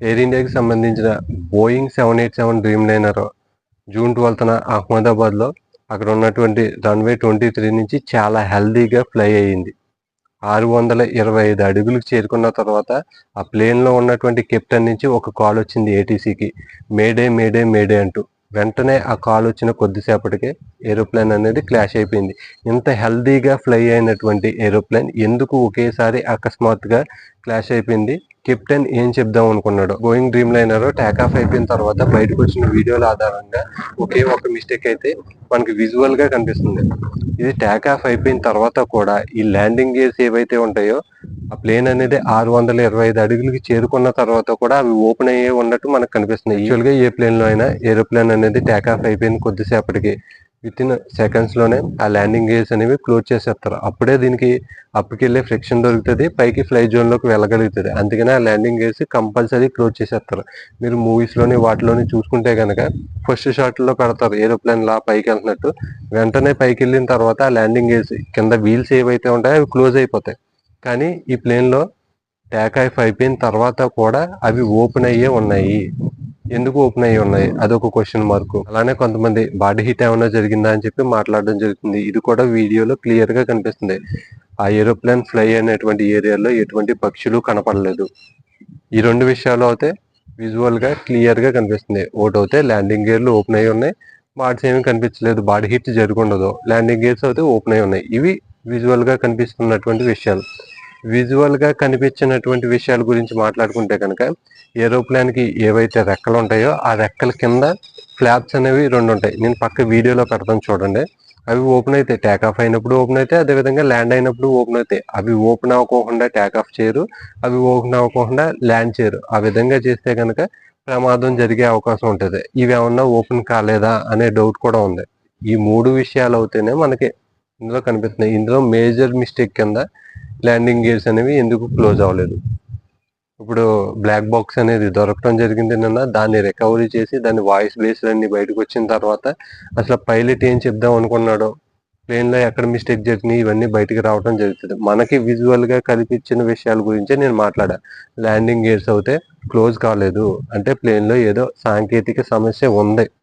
Air ఇండియాకి సంబంధించిన Boeing seven eight seven Dreamliner June ట్వెల్త్న అహ్మదాబాద్లో అక్కడ ఉన్నటువంటి రన్వే ట్వంటీ త్రీ నుంచి చాలా హెల్దీగా ఫ్లై అయ్యింది. ఆరు వందల ఇరవై ఐదు అడుగులకు చేరుకున్న తర్వాత ఆ ప్లేన్లో ఉన్నటువంటి కెప్టెన్ నుంచి ఒక కాల్ వచ్చింది ఏటీసీకి మేడే మేడే మేడే అంటూ. వెంటనే ఆ కాల్ వచ్చిన కొద్దిసేపటికే ఏరోప్లేన్ అనేది క్లాష్ అయిపోయింది. ఇంత హెల్దీగా ఫ్లై అయినటువంటి ఏరోప్లేన్ ఎందుకు ఒకేసారి అకస్మాత్తుగా క్లాష్ అయిపోయింది? కెప్టెన్ ఏం చెప్దాం అనుకున్నాడు? Going dream liner take off అయిపోయిన తర్వాత బయటకు వచ్చిన వీడియోల ఆధారంగా ఒకే ఒక మిస్టేక్ అయితే మనకి విజువల్గా కనిపిస్తుంది. ఇది ట్యాక్ ఆఫ్ అయిపోయిన తర్వాత కూడా ఈ ల్యాండింగ్ గేర్స్ ఏవైతే ఉంటాయో ఆ ప్లేన్ అనేది ఆరు వందల ఇరవై ఐదు అడుగులకి చేరుకున్న తర్వాత కూడా అవి ఓపెన్ అయ్యే ఉన్నట్టు మనకు కనిపిస్తుంది యూజువల్గా ఏ ప్లేన్లో అయినా ఏరోప్లేన్ అనేది టేక్ ఆఫ్ అయిపోయింది కొద్దిసేపటికి. విత్ ఇన్ సెకండ్స్లోనే ఆ ల్యాండింగ్ గేర్స్ అనేవి క్లోజ్ చేసేస్తారు. అప్పుడే దీనికి అప్పటికెళ్ళే ఫ్రిక్షన్ దొరుకుతుంది పైకి ఫ్లై జోన్లోకి వెళ్ళగలుగుతుంది. అందుకనే ఆ ల్యాండింగ్ గేర్స్ కంపల్సరీ క్లోజ్ చేసేస్తారు. మీరు మూవీస్లోని వాటిలోని చూసుకుంటే కనుక ఫస్ట్ షాట్లో పెడతారు ఏరోప్లేన్ లా పైకి వెళ్తున్నట్టు. వెంటనే పైకి వెళ్ళిన తర్వాత ఆ ల్యాండింగ్ గేర్స్ కింద వీల్స్ ఏవైతే ఉంటాయో అవి క్లోజ్ అయిపోతాయి. కానీ ఈ ప్లేన్లో లో ఆఫ్ అయిపోయిన తర్వాత కూడా అవి ఓపెన్ అయ్యే ఉన్నాయి. ఎందుకు ఓపెన్ అయ్యి ఉన్నాయి? అదొక క్వశ్చన్ మార్క్ అలానే కొంతమంది బాడీ హీట్ ఏమైనా జరిగిందా అని చెప్పి మాట్లాడడం జరుగుతుంది. ఇది కూడా వీడియోలో క్లియర్గా కనిపిస్తుంది. ఆ ఏరోప్లేన్ ఫ్లై అయినటువంటి ఏరియాలో ఎటువంటి పక్షులు కనపడలేదు. ఈ రెండు విషయాలు అయితే విజువల్గా క్లియర్గా కనిపిస్తుంది. ఒకటి అయితే ల్యాండింగ్ గేర్లు ఓపెన్ అయ్యి ఉన్నాయి. బాడీస్ ఏమీ కనిపించలేదు. బాడీ హీట్ జరుగుండదు. ల్యాండింగ్ గేర్స్ అయితే ఓపెన్ అయ్యి ఉన్నాయి. ఇవి విజువల్గా కనిపిస్తున్నటువంటి విషయాలు. విజువల్గా కనిపించినటువంటి విషయాల గురించి మాట్లాడుకుంటే కనుక ఏరోప్లేన్కి ఏవైతే రెక్కలు ఉంటాయో ఆ రెక్కల కింద ఫ్లాప్స్ అనేవి రెండు ఉంటాయి. నేను పక్క వీడియోలో పెడతాను చూడండి. అవి ఓపెన్ అయితే ట్యాక్ ఆఫ్ అయినప్పుడు ఓపెన్ అయితే అదే విధంగా ల్యాండ్ అయినప్పుడు ఓపెన్ అవుతాయి అవి ఓపెన్ అవ్వకోకుండా ట్యాక్ ఆఫ్ చేయరు. అవి ఓపెన్ అవ్వకుండా ల్యాండ్ చేయరు. ఆ విధంగా చేస్తే కనుక ప్రమాదం జరిగే అవకాశం ఉంటుంది. ఇవి ఏమన్నా ఓపెన్ కాలేదా అనే డౌట్ కూడా ఉంది. ఈ మూడు విషయాలు అవుతేనే మనకి ఇందులో కనిపిస్తున్నాయి. ఇందులో మేజర్ మిస్టేక్ కింద ల్యాండింగ్ గేర్స్ అనేవి ఎందుకు క్లోజ్ అవ్వలేదు? ఇప్పుడు బ్లాక్ బాక్స్ అనేది దొరకడం జరిగింది నిన్న. దాన్ని రికవరీ చేసి దాని వాయిస్ బేస్డ్ అన్ని బయటకు వచ్చిన తర్వాత అసలు పైలట్ ఏం చెప్దాం అనుకున్నాడో ప్లేన్లో ఎక్కడ మిస్టేక్ జరిగినాయి ఇవన్నీ బయటికి రావడం జరుగుతుంది. మనకి విజువల్గా కల్పించిన విషయాల గురించే నేను మాట్లాడా. ల్యాండింగ్ గేర్స్ అయితే క్లోజ్ కాలేదు. అంటే ప్లేన్లో ఏదో సాంకేతిక సమస్య ఉంది.